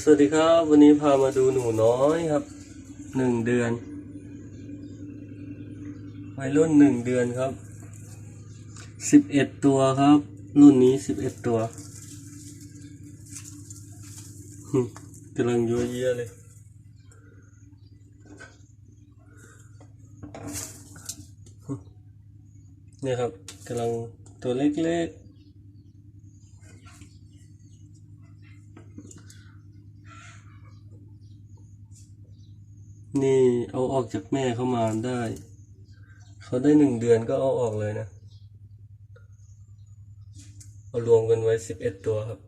สวัสดีครับ วันนี้พามาดูหนูน้อยครับหนึ่งเดือนวัยรุ่นหนึ่งเดือนครับสิบเอ็ดตัวครับ รุ่นนี้สิบเอ็ดตัวกำลังยัวเยียเลยเนี่ยครับกำลังตัวเล็กๆ นี่เอาออกจากแม่เข้ามาได้ เขาได้หนึ่งเดือนก็เอาออกเลยนะ เอารวมกันไว้สิบเอ็ดตัวครับ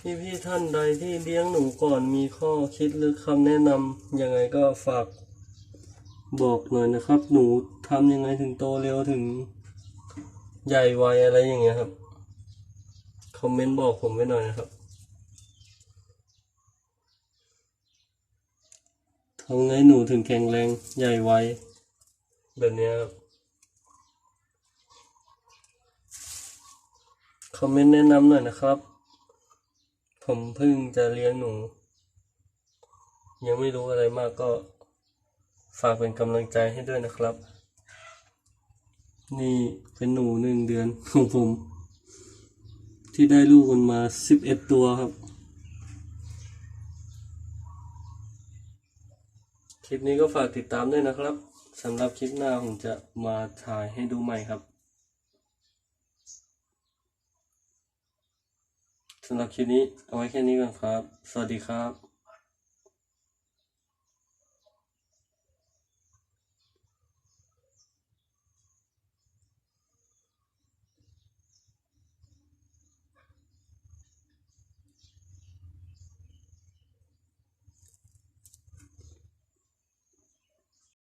พี่พี่ๆท่านใดที่เลี้ยงหนูก่อนมีข้อคิดหรือคำแนะนำยังไงก็ฝากบอกหน่อยนะครับ หนูทำยังไงถึงโตเร็วถึงใหญ่ไวอะไรอย่างเงี้ยครับ คอมเมนต์บอกผมไว้หน่อยนะครับทำไงหนูถึงแข็งแรงใหญ่ไวแบบเนี้ยครับคอมเมนต์แนะนำหน่อยนะครับ ผมเพิ่งจะเลี้ยงหนู ยังไม่รู้อะไรมากก็ฝากเป็นกำลังใจให้ด้วยนะครับ นี่เป็นหนูหนึ่งเดือนของผม ที่ได้ลูกมันมาสิบเอ็ดตัวครับ คลิปนี้ก็ฝากติดตามด้วยนะครับสำหรับคลิปหน้าผมจะมาถ่ายให้ดูใหม่ครับสำหรับคลิปนี้เอาไว้แค่นี้ก่อนครับ สวัสดีครับ